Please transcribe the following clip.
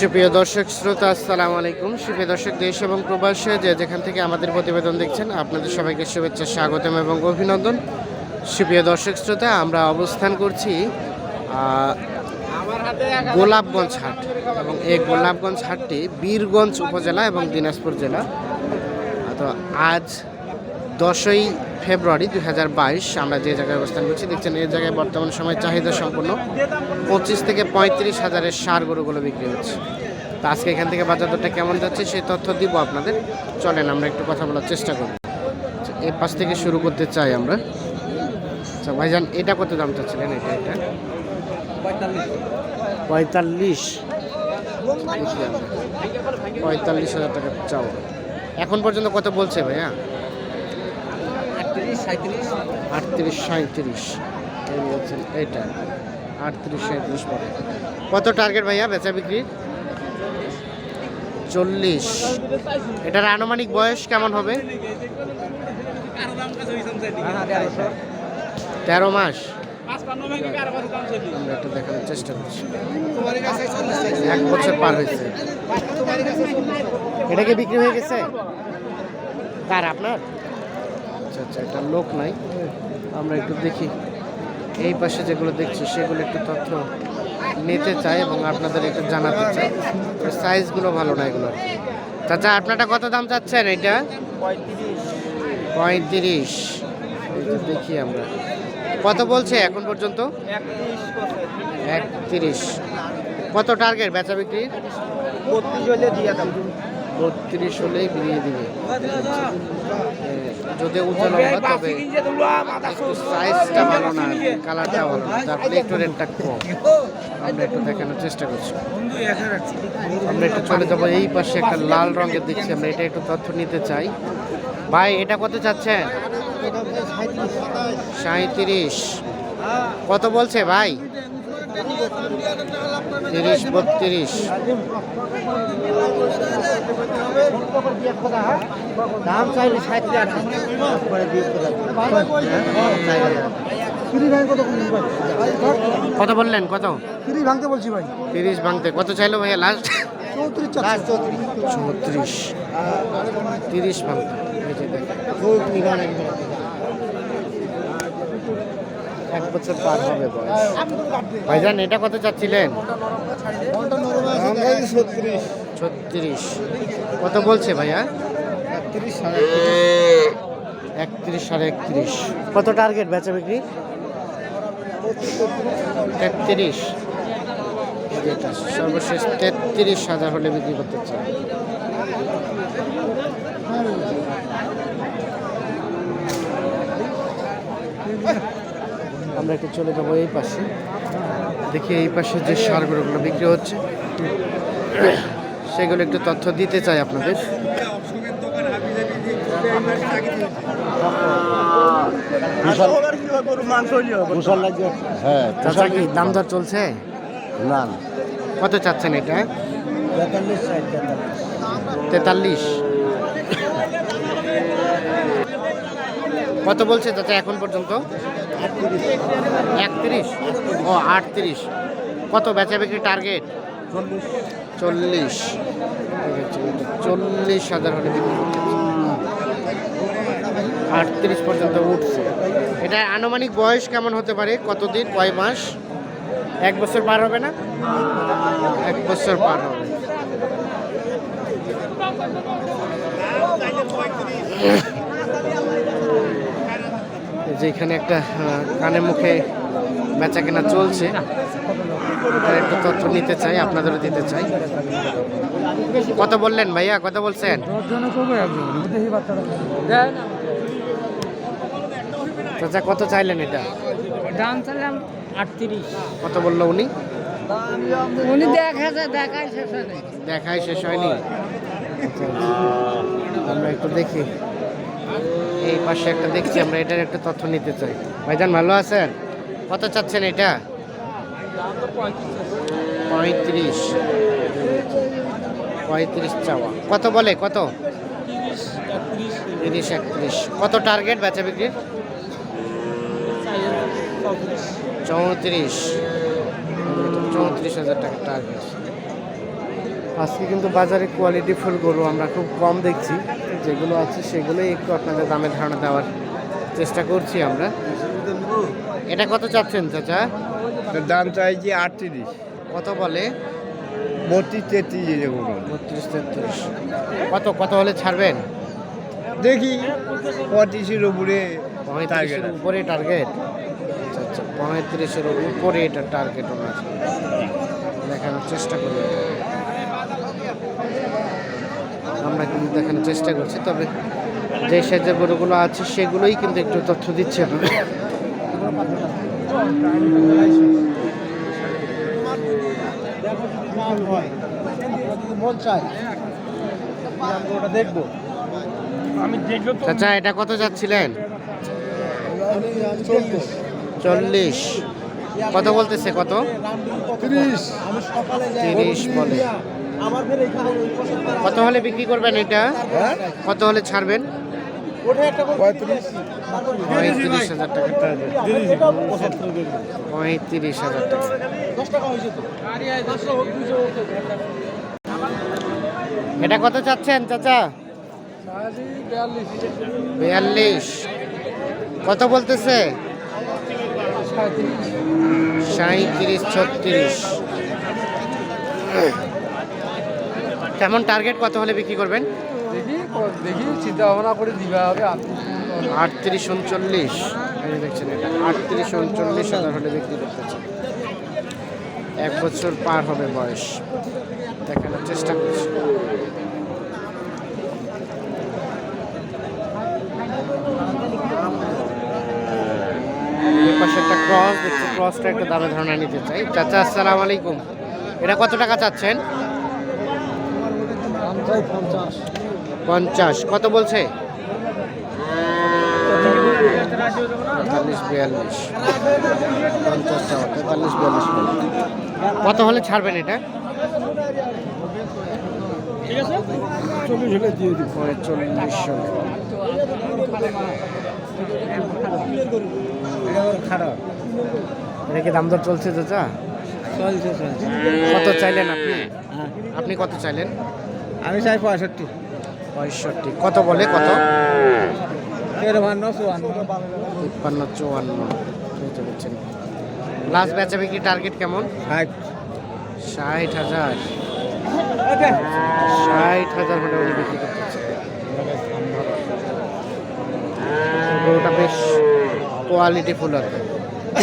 সুপ্রিয় দর্শক, শ্রোতা, আসসালামু আলাইকুম। সুপ্রিয় দর্শক, দেশ এবং প্রবাসে যে যেখান থেকে আমাদের প্রতিবেদন দেখছেন, আপনাদের সবাইকে শুভেচ্ছা, স্বাগতম এবং অভিনন্দন। সুপ্রিয় দর্শক, শ্রোতা, আমরা অবস্থান করছি গোলাপগঞ্জ হাট এবং এই গোলাপগঞ্জ হাটটি বীরগঞ্জ উপজেলা এবং দিনাজপুর জেলা। তো আজ দশই ফেব্রুয়ারি দুই হাজার বাইশ, আমরা যে জায়গায় অবস্থান করছি, দেখছেন এই জায়গায় বর্তমান সময় চাহিদা সম্পন্ন পঁচিশ থেকে পঁয়ত্রিশ হাজারের সার গরুগুলো বিক্রি হচ্ছে। তো আজকে এখান থেকে বাজার দরটা কেমন যাচ্ছে, সেই তথ্য দিব আপনাদের। চলেন আমরা একটু কথা বলার চেষ্টা করব এর পাশ থেকে শুরু করতে চাই আমরা। আচ্ছা ভাইজান, এটা কত দাম চাচ্ছিলেন এটা এটা? পঁয়তাল্লিশ। পঁয়তাল্লিশ হাজার টাকা চাও এখন পর্যন্ত কত বলছে ভাইয়া? আটত্রিশ সাঁত্রিশ এই বলছেন, এইটা। আটত্রিশ সাঁত্রিশ পরে। কত টার্গেট ভাইয়া বেচা বিক্রি চল্লিশ। এটার আনুমানিক বয়স কেমন হবে? তেরো মাস। আমরা দেখানোর চেষ্টা করছি। এক বছর পার হয়েছে। এটা কি বিক্রি হয়ে গেছে? কার, আপনার? আচ্ছা আচ্ছা এটা লোক নাই। আমরা একটু দেখি। এই পাশে যেগুলো দেখছি, সেগুলো একটু তথ্য নিতে চাই এবং আপনাদের একটু জানাতে চাই। সাইজগুলো ভালো না এগুলো চাচা, আপনারটা কত দাম চাচ্ছেন এটা পঁয়ত্রিশ। দেখি আমরা। কত বলছে এখন পর্যন্ত? একত্রিশ। কত টার্গেট বেচা বিক্রি? বত্রিশ হলেই বিরিয়ে দিবে। যদি উঁচু লম্বা তবে একটু সাইজটা ভালো না কালারটা ভালো না ফলে একটু রেটটা কম। আমরা একটু দেখানোর চেষ্টা করছি। আমরা একটু চলে যাব, এই পাশে একটা লাল রঙের দেখছি আমরা, এটা একটু তথ্য নিতে চাই। ভাই, এটা কত চাচ্ছেন? সাঁত্রিশ কত বলছে ভাই? তিরিশ বত্রিশ। দাম চাইলে ষাট কত কত বললেন? কত? ফ্রি ভাঙতে বলছি ভাই। তিরিশ ভাঙতে। কত চাইলো ভাইয়া? লাস্ট চৌত্রিশ লাস্ট চৌত্রিশ। চৌত্রিশ। তিরিশ ভাঙতে। এই যে দেখেন। এক বছর পার হবে বয়স। ভাইজান, এটা কত চাচ্ছিলেন? ছত্রিশ। কত বলছে ভাইয়া? একত্রিশ সাড়ে একত্রিশ। কত টার্গেট বেচা বিক্রি? তেত্রিশ। সর্বশেষ তেত্রিশ হাজার হলে বিক্রি করতে চাই। আমরা একটু চলে যাব এই পাশে। দেখি এই পাশে যে সারগুলোগুলো বিক্রি হচ্ছে। সেগুলো একটু তথ্য দিতে চাই আপনাদের। হ্যাঁ চাচা কি দাম দর চলছে? না। কত চাচ্ছেন এটা? তেতাল্লিশ তেতাল্লিশ। তেতাল্লিশ? কত বলছে চাচা এখন পর্যন্ত? একত্রিশ। ও আটত্রিশ। কত বেচা বিক্রি টার্গেট চল্লিশ। চল্লিশ হাজার হলে বিক্রি আটত্রিশ পর্যন্ত উঠছে। এটা আনুমানিক বয়স কেমন হতে পারে? কতদিন? কয় মাস? এক বছর পার হবে না? এক বছর পার হবে। যে এখানে একটা কানে মুখে বেচা কেনা চলছে। একটু তথ্য নিতে চাই আপনাদেরও দিতে চাই। কত বললেন ভাইয়া কত বলছেন? চাচা কত চাইলেন এটা? দাম চাইলাম আটত্রিশ কত বলল উনি? উনি দেখা দেখায় শেষ হয় নাই। দেখাই শেষ হয়নি? আচ্ছা, আচ্ছা। আমরা একটু দেখি। এই পাশে একটা দেখছি, আমরা এটার একটা তথ্য নিতে চাই। ভাইজান, ভালো আছেন? কত চাচ্ছেন এটা? পঁয়ত্রিশ। পঁয়ত্রিশ চাওয়া। কত বলে, কত? তিরিশ, একত্রিশ। কত টার্গেট বেচা বিক্রির? চৌত্রিশ। চৌত্রিশ হাজার টাকা টার্গেট। আজকে কিন্তু বাজারে কোয়ালিটি ফুল গরু আমরা খুব কম দেখছি। যেগুলো আছে সেগুলোই একটু আপনাদের দামে ধারণা দেওয়ার চেষ্টা করছি আমরা। এটা কত চাচ্ছেন চাচা? দাম চাইছি আটত্রিশ। কত বলে? বত্রিশ তেত্রিশ বত্রিশ তেত্রিশ। কত কত হলে ছাড়বেন? দেখি পঁয়ত্রিশের উপরে পঁয়ত্রিশের উপরে টার্গেট আচ্ছা আচ্ছা পঁয়ত্রিশের উপরে এটা টার্গেট ওনার। দেখানোর চেষ্টা করি। আমরা কিন্তু দেখানোর চেষ্টা করছি, তবে যে সাইজের গরুগুলো আছে সেগুলোই কিন্তু একটু তথ্য দিচ্ছে। দেখব চাচা, এটা কত যাচ্ছিলেন? চল্লিশ। কত বলতেছে কত? তিরিশ। তিরিশ বলে। কত হলে বিক্রি করবেন এটা? হ্যাঁ? কত হলে ছাড়বেন? পঁয়ত্রিশ। হাজার টাকা। পঁয়ত্রিশ হাজার টাকা। এটা কত চাচ্ছেন চাচা? বিয়াল্লিশ। কত বলতেছে? সাঁত্রিশ ছত্রিশ। কেমন টার্গেট কত হলে বিক্রি করবেন? দেখি দেখি চিন্তা ভাবনা করে দিবা হবে আটত্রিশ উনচল্লিশ। দেখছেন এটা আটত্রিশ উনচল্লিশ হাজার হলে বিক্রি করতেছে এক বছর পার হবে বয়স। দেখানোর চেষ্টা করছি এই পাশে একটা ক্রস, দেখছি ক্রসটা একটু দামে ধারণা নিতে চাই। চাচা, আসসালামু আলাইকুম। এটা কত টাকা চাচ্ছেন? পঞ্চাশ। কত বলছে? বিয়াল্লিশ। পঞ্চাশ বিয়াল্লিশ। কত হলে ছাড়বেন এটা? চল্লিশ খারাপ এটা কি দাম দর চলছে চাচা? চলছে চলছে। কত চাইলেন আপনি? হ্যাঁ। আপনি কত চাইলেন? আমি চাই পঁয়ষট্টি। পঁয়ষট্টি। কত বলে? কত? তেরো বান্ন চুয়ান্ন। তিপ্পান্ন চুয়ান্ন। বুঝতে পারছেন। লাস্ট বেচা বিক্রি টার্গেট কেমন? ষাট। ষাট হাজার। ষাট হাজার হলে উনি বিক্রি করতেছে। গরুটা বেশ কোয়ালিটি ফুল আর কি।